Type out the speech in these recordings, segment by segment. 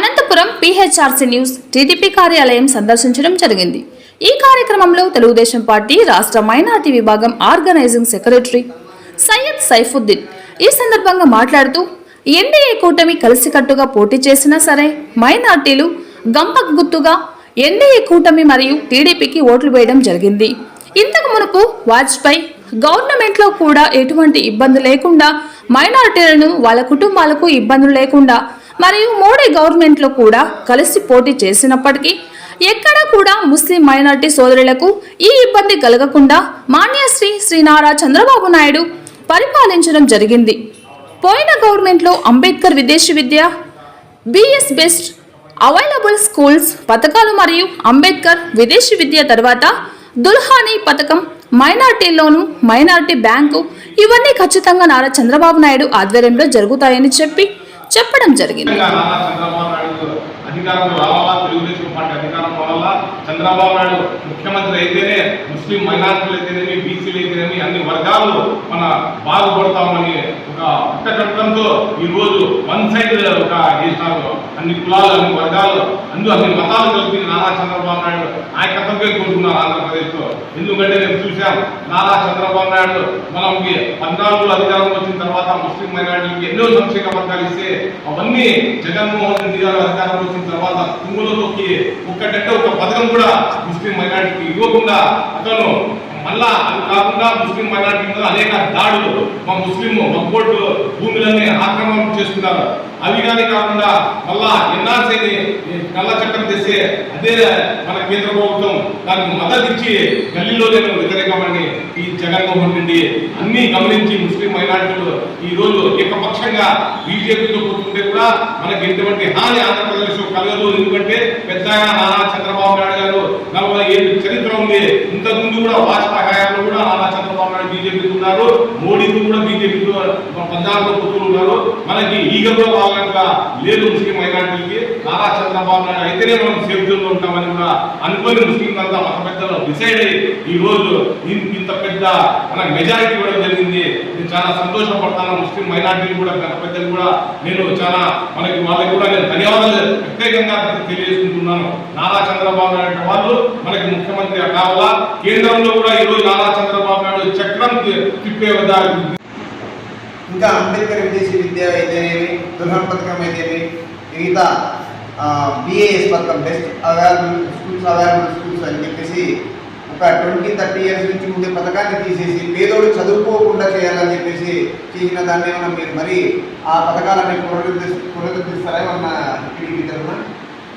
Anantapuram పిహెచ్ఆర్సీ news TDP కార్యాలయం సందర్శించడం జరిగింది. ఈ కార్యక్రమంలో తెలుగుదేశం పార్టీ రాష్ట్ర మైనార్టీ విభాగం ఆర్గనైజింగ్ సెక్రటరీ సయ్యద్ సైఫుద్దీన్. ఈ సందర్భంగా మాట్లాడుతూ ఎన్డీఏ కూటమి కలిసికట్టుగా పోటీ చేసినా సరే మైనార్టీలు గంప గుర్తుగా ఎన్డీఏ కూటమి మరియు టీడీపీకి ఓట్లు వేయడం జరిగింది. ఇంతకు మునుపు వాజ్పేయి గవర్నమెంట్లో కూడా ఎటువంటి ఇబ్బంది లేకుండా మైనార్టీలను వాళ్ళ కుటుంబాలకు ఇబ్బందులు లేకుండా మరియు మోడీ గవర్నమెంట్లో కూడా కలిసి పోటీ చేసినప్పటికీ ఎక్కడా కూడా ముస్లిం మైనార్టీ సోదరులకు ఈ ఇబ్బంది కలగకుండా మాన్యశ్రీ శ్రీ నారా చంద్రబాబు నాయుడు పరిపాలించడం జరిగింది. పోయిన గవర్నమెంట్లో అంబేద్కర్ విదేశీ విద్య B S best available schools పథకాలు మరియు అంబేద్కర్ విదేశీ విద్య తర్వాత దుల్హానీ పథకం మైనార్టీలోను మైనార్టీ బ్యాంకు ఇవన్నీ ఖచ్చితంగా నారా చంద్రబాబు నాయుడు ఆధ్వర్యంలో జరుగుతాయని చెప్పి చెప్పడం జరిగింది. చంద్రబాబు నాయుడు అధికారంలో రావాలా? తెలుగుదేశం పార్టీ అధికారం రావాలా? చంద్రబాబు నాయుడు ముఖ్యమంత్రి అయితేనే ముస్లిం మైనారిటీలు అయితేనేమి బీసీలు అయితేనేమి అన్ని వర్గాల్లో మన బాగుపడతామని ఒక ఈరోజు ఈ రోజు వన్ సైడ్ ఒక చేసినారు అన్ని కులాలు అన్ని వర్గాలు అందు అన్ని మతాలు కలిపి నారా చంద్రబాబు నాయుడు నాయకత్వంగా కోరుకున్నారు ఆంధ్రప్రదేశ్లో. ఎందుకంటే నేను చూశాం నారా చంద్రబాబు నాయుడు మనకి పద్నాలుగులో అధికారం వచ్చిన తర్వాత ముస్లిం మైనారిటీకి ఎన్నో సంక్షేమ పథకాలు ఇస్తే అవన్నీ జగన్మోహన్ రెడ్డి గారు అధికారం వచ్చిన తర్వాత తుంగులో ఒక్కటంటే ఒక పథకం కూడా ముస్లిం మైనార్టీకి ఇవ్వకుండా అతను మళ్ళా అది కాకుండా ముస్లిం మైనార్టీ మీద అనేక దాడులు మా ముస్లిం మగ్గోటు భూములన్నీ ఆక్రమణ చేస్తున్నారు అవి కానీ కాకుండా మళ్ళా ఎన్ఆర్సీని నల్ల చట్టం తెస్తే అదే మన కేంద్ర ప్రభుత్వం దానికి మద్దతు ఇచ్చి గల్లీలో నేను వ్యతిరేకమని ఈ జగన్మోహన్ రెడ్డి అన్ని గమనించి ముస్లిం మైనార్టీలు ఈ రోజు ఏకపక్షంగా బీజేపీతో కూర్చుంటే కూడా మనకి ఎటువంటి హాని ఆంధ్రప్రదేశ్ కలగదు. ఎందుకంటే పెద్ద నారా చంద్రబాబు నాయుడు గారు నలభై ఏడు చరిత్ర ఉంది. ఇంతకుముందు కూడా వాజ్పేయి హయాంలో కూడా నారా చంద్రబాబు నాయుడు బీజేపీతో ఉన్నారు. మోడీకి కూడా పద్నాలుగు పుత్రులు ఉన్నారు. మనకి ఈగలో వాళ్ళంతా లేదు ముస్లిం మైనార్టీలకి. నారా చంద్రబాబు నాయుడు అయితేనే మనం సేఫ్టీలో ఉంటామని కూడా అనుకోని ముస్లిం అంతా మత పెద్దలు డిసైడ్ అయ్యి ఈ రోజు ఇంత పెద్ద మన మెజారిటీ ఇవ్వడం జరిగింది. నేను చాలా సంతోషపడతాను. ముస్లిం మైనార్టీలు కూడా గత పెద్దలు కూడా నేను చాలా మనకి వాళ్ళకి కూడా నేను ధన్యవాదాలు ప్రత్యేకంగా తెలియజేసుకుంటున్నాను. నారా చంద్రబాబు నాయుడు వాళ్ళు మనకి ముఖ్యమంత్రి కావాలా? కేంద్రంలో కూడా ఈ రోజు నారా చంద్రబాబు నాయుడు చక్రం తిప్పే దారి ఇంకా అంబేద్కర్ విదేశీ విద్య అయితేనేమి దుల్హన్ పథకం అయితేనేమి మిగతా బిఏఎస్ పథకం best available schools available schools అని చెప్పేసి ఒక ట్వంటీ థర్టీ ఇయర్స్ నుంచి ఉండే పథకాన్ని తీసేసి పేదోడు చదువుకోకుండా చేయాలని చెప్పేసి చేసిన దాన్ని ఏమన్నా మీరు మరి ఆ పథకాలని పునరుద్ధి పునరుద్ధరిస్తారా ఏమన్నా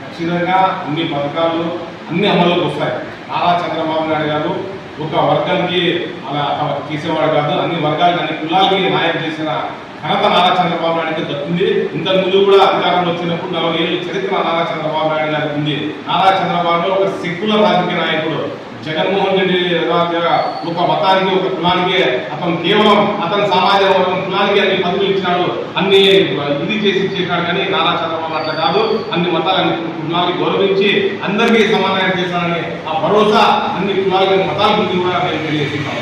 ఖచ్చితంగా అన్ని పథకాలు అన్ని అమల్లోకి వస్తాయి. నారా చంద్రబాబు నాయుడు గారు ఒక వర్గానికి అలా అలా చేసేవాడు కాదు. అన్ని వర్గాలకి అన్ని కులాలకి న్యాయం చేసిన ఘనత నారా చంద్రబాబు నాయుడుకి దక్కింది. ఇంతకు ముందు కూడా అధికారంలో వచ్చినప్పుడు నలభై ఏళ్ళు చరిత్ర నారా చంద్రబాబు నాయుడు గారికి ఉంది. నారా చంద్రబాబు ఒక సెక్యులర్ రాజకీయ నాయకుడు. జగన్మోహన్ రెడ్డి ఒక మతానికి ఒక కులానికి అతను కేవలం అతని సమాజం కులానికి అన్ని పదవులు ఇచ్చినాడు. అన్ని ఇది చేసి ఇచ్చేసాడు కానీ నారా చంద్రబాబు అట్లా కాదు. అన్ని మతాలు అన్ని కులాలని గౌరవించి అందరికీ సమానంగా చేశానని ఆ భరోసా అన్ని కులాలకి మతాల గురించి కూడా నేను తెలియజేస్తున్నాను